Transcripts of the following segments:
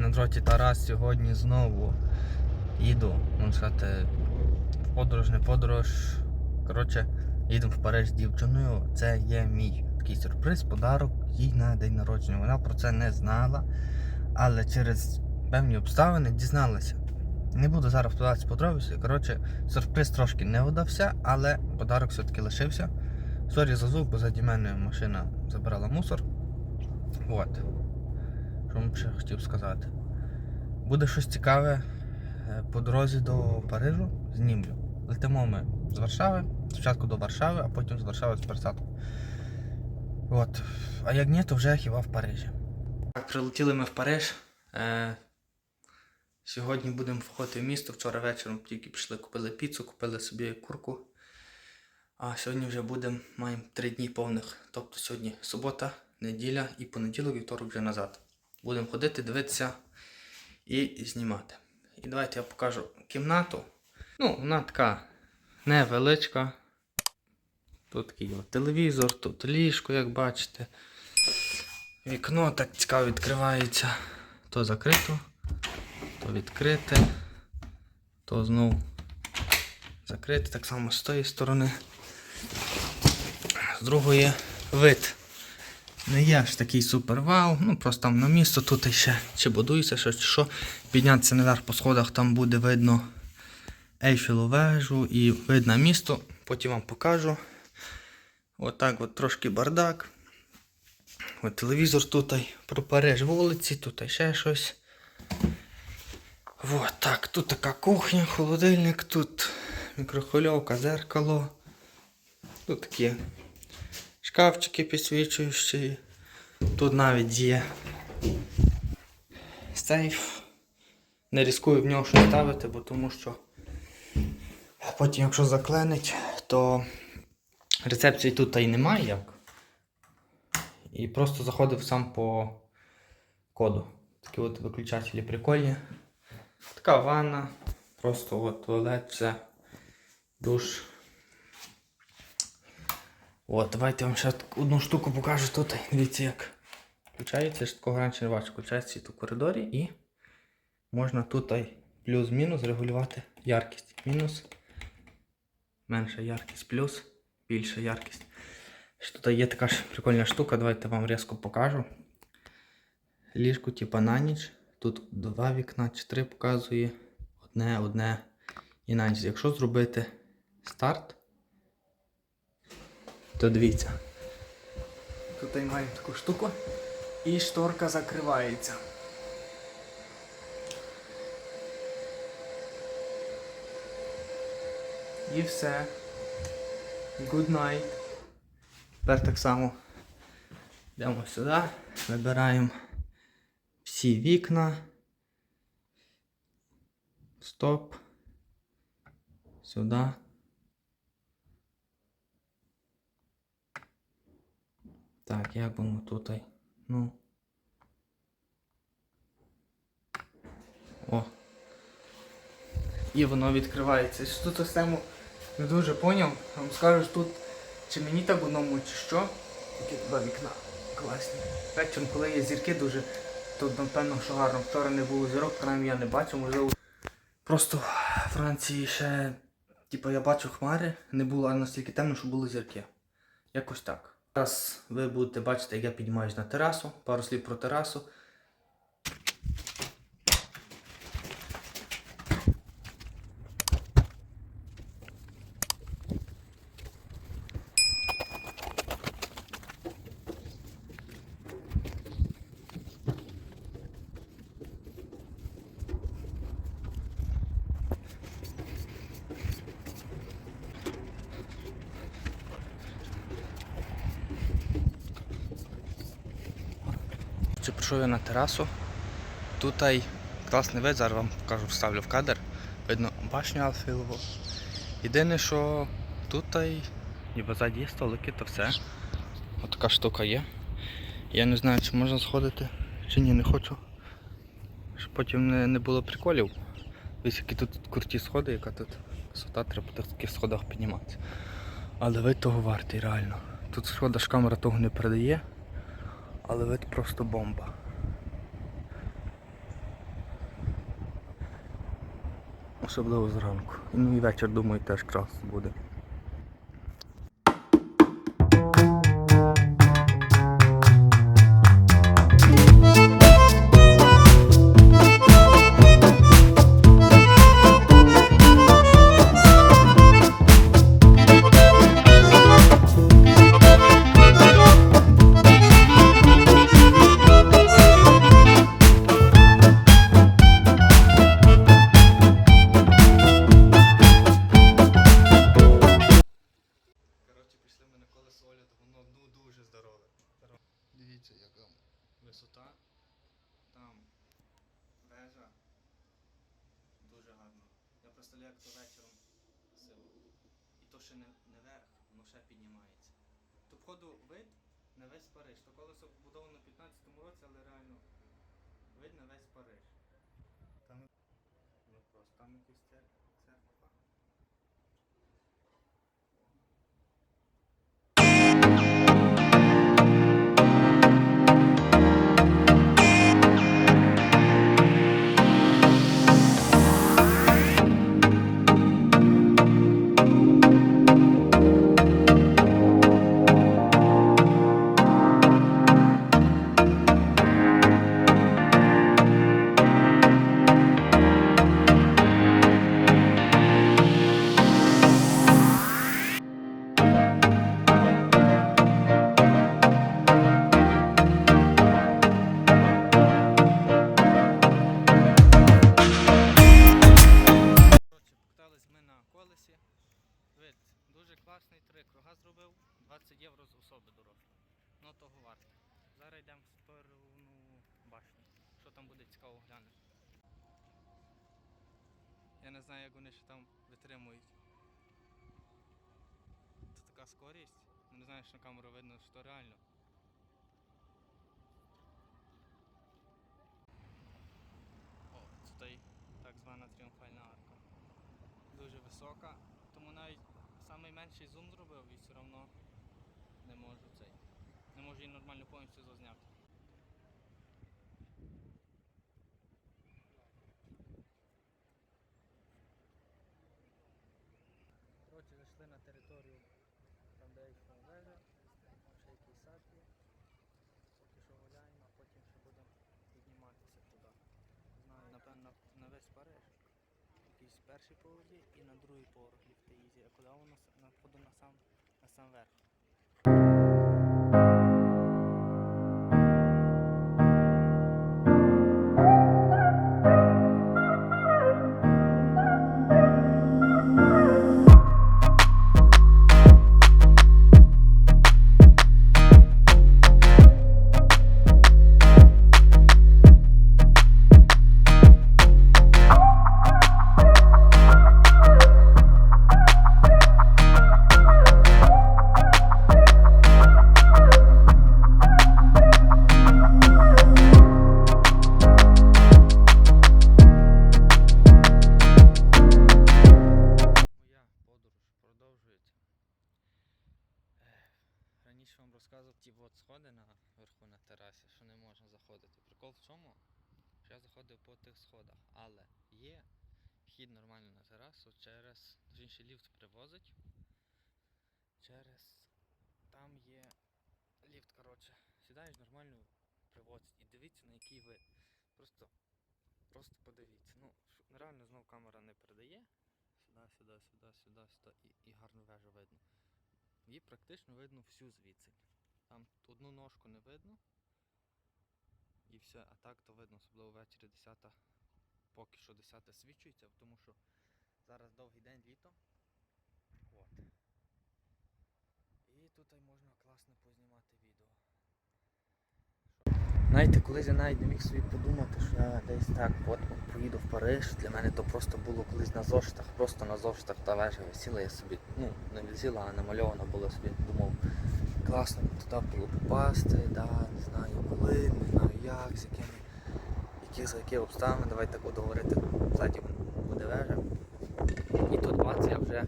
на дроті Тарас сьогодні знову їду, можна сказати, в подорож, не подорож. Коротше, їдемо в Париж з дівчиною. Це є мій такий сюрприз, подарок їй на день народження. Вона про це не знала, але через певні обставини дізналася. Не буду зараз вкладатися подробиці. Коротше, сюрприз трошки не вдався, але подарок все-таки лишився. Сорі за звук, бо заді мене машина забирала мусор. От. Що ще хотів сказати? Буде щось цікаве е, по дорозі до Парижу знімлю. Летимо ми з Варшави, спочатку до Варшави, а потім з Варшави з пересадку. От. А як ні, то вже хіба в Парижі. Так, прилетіли ми в Париж. Е, сьогодні будемо входити в місто. Вчора вечором тільки пішли, купили піцу, купили собі курку. А сьогодні вже будемо, маємо три дні повних. Тобто сьогодні субота, неділя і понеділок, вівторок вже назад. Будемо ходити, дивитися і знімати. І давайте я покажу кімнату. Ну, вона така невеличка. Тут такий телевізор, тут ліжко, як бачите. Вікно так цікаво відкривається. То закрито, то відкрите, то знову закрите, так само з тої сторони. З другої вид. Не є аж такий супер вау, ну просто там на місто тут ще чи будується щось, чи що. Піднятися наверх по сходах, там буде видно Ейфелу вежу і видно місто. Потім вам покажу. Отак от трошки бардак. От телевізор тут про Париж вулиці, тут ще щось. Вот так, тут така кухня, холодильник, тут мікрохвильовка, зеркало. Тут такі шкафчики підсвічуючі. Тут навіть є сейф. Не ризикую в нього щось ставити, бо тому що потім, якщо закленить, то рецепції тут та й немає як. І просто заходив сам по коду. Такі от виключателі прикольні. Така ванна, просто от туалет, все, душ. От, давайте я вам ще одну штуку покажу тут. Дивіться як. Включається, я такого раніше не бачу. Включається світ у коридорі і можна тут плюс-мінус регулювати яркість. Мінус. Менша яркість, плюс, більша яркість. Ще Тут є така ж прикольна штука, давайте вам різко покажу. Ліжко типа на ніч. Тут два вікна чи три показує. Одне, одне і на ніч. Якщо зробити старт, то дивіться. Тут маємо таку штуку. І шторка закривається. І все. Good night. Тепер так само йдемо сюди, вибираємо всі вікна. Стоп. Сюди. Так, як воно тут? Ну. О. І воно відкривається. Що тут систему не дуже поняв. Вам скажу, тут чи мені так одному, чи що. Такі два вікна класні. Вечором, коли є зірки дуже, то напевно, що гарно. Вчора не було зірок, принаймні я не бачив, можливо. Просто в Франції ще, типу, я бачу хмари, не було настільки темно, що були зірки. Якось так. Зараз ви будете бачити, як я піднімаюсь на терасу, пару слів про терасу. Чи прийшов я на терасу. Тут ай класний вид, зараз вам покажу, вставлю в кадр. Видно башню Алфілову. Єдине, що тут ай, ніби ззаді є столики, то все. Ось така штука є. Я не знаю, чи можна сходити, чи ні, не хочу. Щоб потім не, не було приколів. Ось які тут круті сходи, яка тут висота, треба по таких сходах підніматися. Але вид того вартий реально. Тут шкода ж камера того не передає. Але вид просто бомба. Особливо зранку. Ну і вечір, думаю, теж крас буде. Париж. То колесо побудовано в 15-му році, але реально видно весь Париж. Там, ну, просто, там якась цер- скорість. Ну, Не знаю, що на камеру видно, що реально. О, той так звана тріумфальна арка. Дуже висока, тому навіть найменший зум зробив і все одно не можу цей. Не можу її нормально повністю зазняти. Коротше, зайшли на територію, там де йшла вежа, ще якийсь сад є. Поки що гуляємо, а потім ще будемо підніматися туди. Знаю, на на весь Париж. Якийсь перший поверх і на другий поверх ліфти їздять. А куди воно на, на на сам, на сам верх? Ліфт привозить. Через там є ліфт, коротше. Сідаєш нормально привозить. І дивіться на який вид. Просто, просто подивіться. Ну, реально знов камера не передає. Сюди, сюди, сюди, сюди, сюди і, і гарну вежу видно. Її практично видно всю звідси. Там одну ножку не видно. І все, а так то видно, особливо ввечері 10, поки що 10 свічується, тому що зараз довгий день літо. От. І тут можна класно познімати відео. Знаєте, колись я навіть не міг собі подумати, що я десь так от поїду в Париж. Для мене то просто було колись на зошитах, просто на зошитах та вежа висіла, я собі, ну, не висіла, а намальована була собі, думав, класно туди було попасти, да, не знаю коли, не знаю як, з якими, які, за які обставини, давай так буду говорити, ззаді буде вежа. І тут бац, я вже,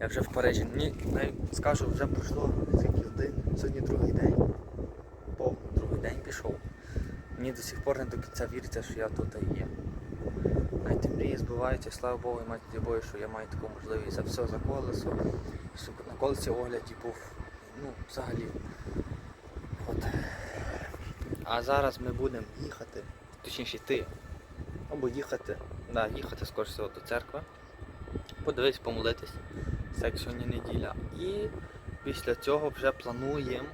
я вже в Парижі. Навіть скажу, вже пройшло скільки годин, сьогодні другий день. Повний другий день пішов. Мені до сих пор не до кінця віриться, що я тут і є. Знаєте, мрії збиваються, слава Богу, і матері бою, що я маю таку можливість за все за колесо, щоб на колесі огляді був, ну, взагалі. От. А зараз ми будемо їхати, точніше йти, або їхати, да, їхати скоріше до церкви, подивитись, помолитись, як неділя. І після цього вже плануємо,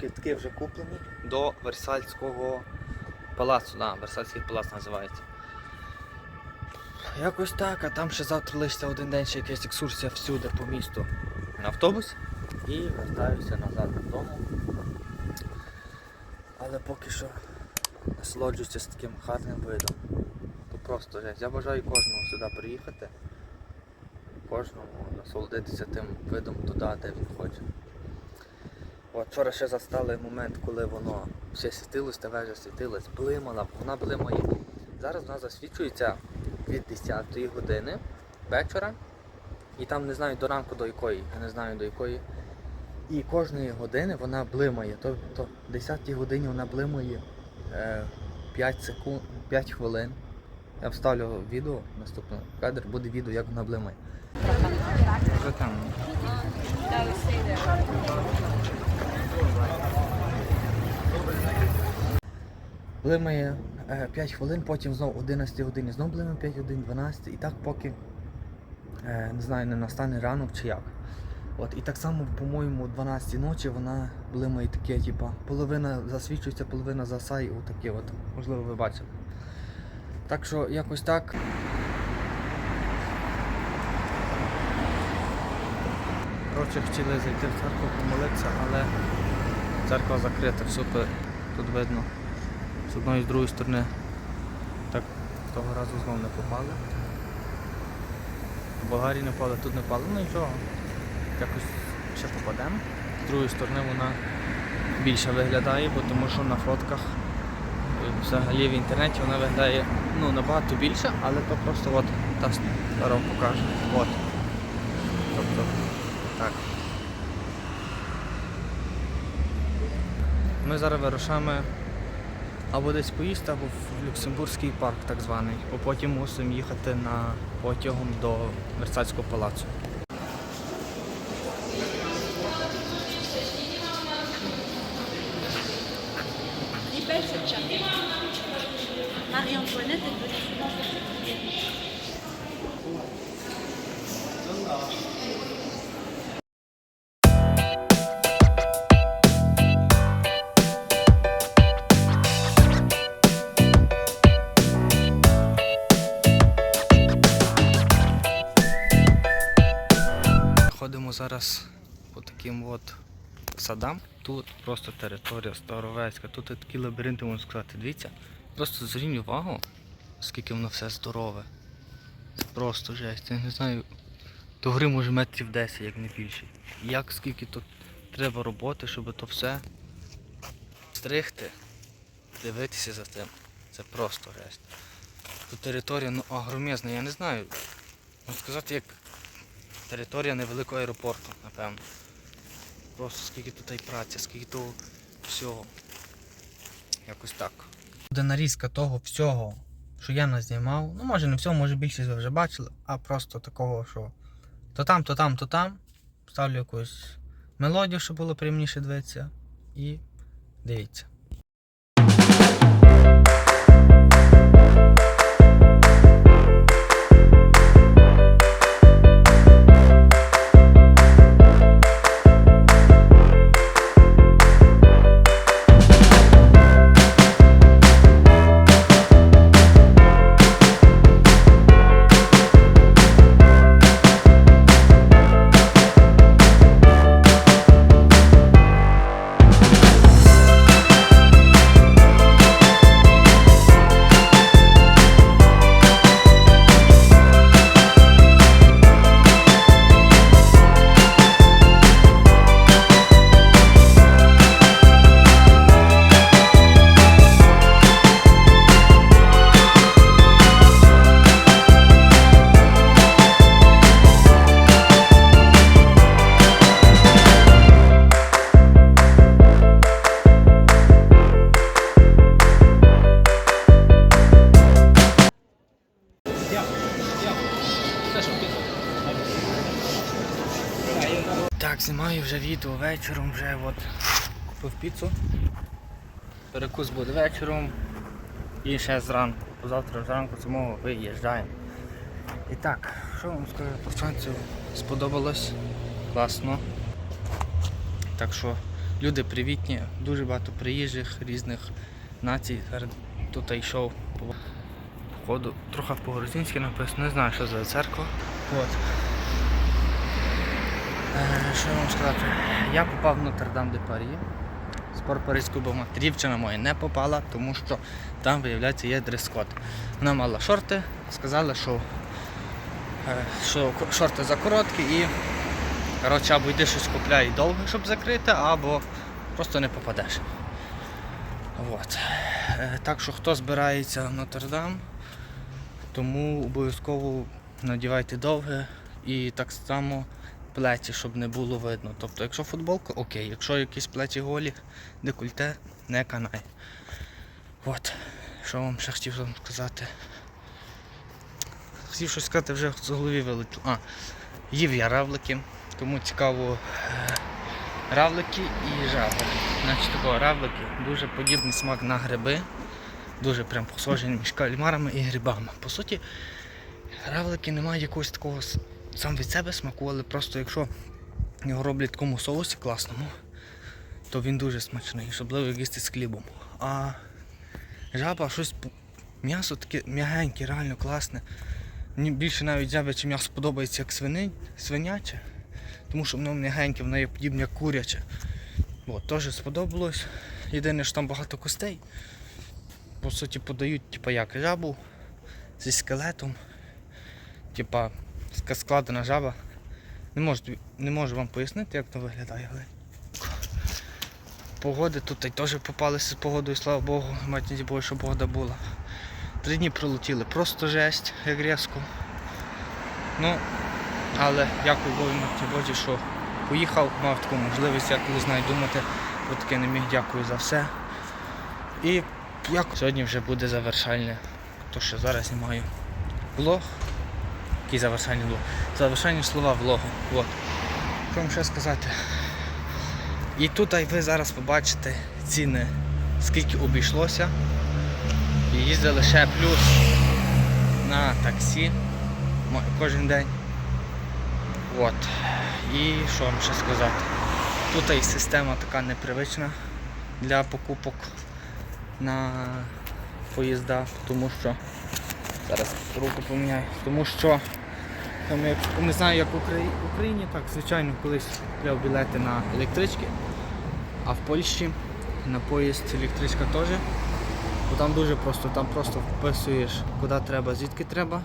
квитки вже куплені, до Версальського палацу, да, Версальський палац називається. Якось так, а там ще завтра лишиться один день ще якась екскурсія всюди по місту на автобус і вертаюся назад додому. Але поки що насолоджуюся з таким гарним видом. То просто жесть. Я бажаю кожному сюди приїхати. Кожному насолодитися тим видом туди, де він хоче. От вчора ще застали момент, коли воно все світилось, та вежа світилась, блимала, вона блимає. Зараз вона засвічується від 10 години вечора. І там не знаю до ранку до якої, я не знаю до якої. І кожної години вона блимає. Тобто в 10 годині вона блимає е, 5 секунд, 5 хвилин. Я вставлю відео, наступний кадр буде відео, як вона блимає. Вже там. Блимає е, 5 хвилин, потім знову 11 годині, знову блимає 5 годин, 12 і так поки е, не знаю, не настане ранок чи як. От, і так само, по-моєму, о 12 ночі вона блимає таке, типа, половина засвічується, половина засає, отаке от. Можливо, ви бачили. Так що якось так. Коротше, хотіли зайти в церкву помолитися, але церква закрита, супер. Тут видно. З одної з другої сторони. Так, того разу знову не попали. В Болгарії не попали, тут не попали, ну нічого. Якось ще попадемо. З другої сторони вона більше виглядає, бо тому що на фотках взагалі в інтернеті вона виглядає ну, набагато більше, але то просто от та зараз вам покажу. От. Тобто так. Ми зараз вирушаємо або десь поїсти, або в Люксембурзький парк так званий. Бо потім мусимо їхати на потягом до Версальського палацу. Зараз по таким от садам. Тут просто територія Старовецька. Тут такі лабіринти, можна сказати. Дивіться, просто зверніть увагу, скільки воно все здорове. Це просто жесть. Я не знаю. До гри може метрів 10, як не більше. Як скільки тут треба роботи, щоб то все стригти, дивитися за тим. Це просто жесть. Тут територія ну, огромезна, я не знаю. Можна сказати, як територія невеликого аеропорту, напевно. Просто скільки тут і праці, скільки тут всього. Якось так. Буде нарізка того всього, що я назнімав. Ну, може не всього, може більшість ви вже бачили, а просто такого, що то там, то там, то там. Ставлю якусь мелодію, щоб було приємніше дивитися. І дивіться. Вже вечором, вже от купив піцу. Перекус буде вечором. І ще зранку. Завтра зранку самого виїжджаємо. І так, що вам скажу про Францію? Сподобалось. Класно. Так що люди привітні, дуже багато приїжджих різних націй. Зараз тут йшов по. Трохи по-грузинськи написано, не знаю, що за церква. От. Е, що вам сказати? Я попав в Нотр-Дам де Парі. Спор Паризької бо Дівчина моя не попала, тому що там, виявляється, є дрес-код. Вона мала шорти, сказали, що, е, що шорти закороткі і коротше, або йди щось купляй довго, щоб закрити, або просто не попадеш. От. Е, Так що хто збирається в Нотр-Дам, тому обов'язково надівайте довге і так само плеті, щоб не було видно. Тобто, якщо футболка, окей, якщо якісь плеті голі, декольте, не канай. От, що вам ще хотів вам сказати. Хотів щось сказати, вже з голові вилетіло. А, їв я равлики, кому цікаво е, равлики і жаби. Значить такого равлики, дуже подібний смак на гриби. Дуже прям схожий між кальмарами і грибами. По суті, равлики не мають якогось такого сам від себе смаку, але просто якщо його роблять в такому соусі класному, то він дуже смачний, особливо як їсти з хлібом. А жаба щось м'ясо таке м'ягеньке, реально класне. Мені більше навіть жабяче м'ясо подобається як свини, свиняче, тому що воно м'ягеньке, воно є подібне як куряче. От, теж сподобалось. Єдине, що там багато костей. По суті, подають, типа як жабу зі скелетом. Типа складена жаба. Не можу, не можу вам пояснити, як то виглядає, але. Погоди тут теж попалися з погодою, слава Богу, матінці Богу, що погода була. Три дні пролетіли, просто жесть, як різко. Ну, але дякую Богу матінці Божі, що поїхав, мав таку можливість, я колись навіть думати про таке не міг. Дякую за все. І як сьогодні вже буде завершальне, то що зараз знімаю влог. Який завершальний влог? Завершальні слова влогу. От. Що вам ще сказати? І тут ай, ви зараз побачите ціни, скільки обійшлося. Їздили ще плюс на таксі кожен день. От. І що вам ще сказати? Тут і система така непривична для покупок на поїзда, тому що зараз руку поміняю, тому що там, як, не знаю, як в Украї- в Україні, так, звичайно, колись купляв білети на електрички, а в Польщі на поїзд електричка теж. Бо там дуже просто, там просто вписуєш, куди треба, звідки треба,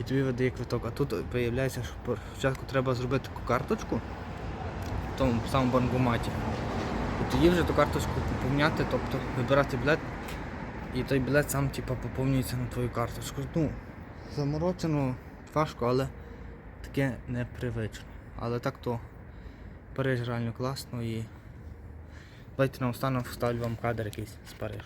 і тобі видає квиток. А тут виявляється, що спочатку треба зробити таку карточку в тому самому банкоматі. І тоді вже ту карточку поміняти, тобто вибирати білет, і той білет сам типу, поповнюється на твою карточку. Ну, заморочено, важко, але таке непривично. Але так то Париж реально класно і давайте наостанок вставлю вам кадр якийсь з Парижу.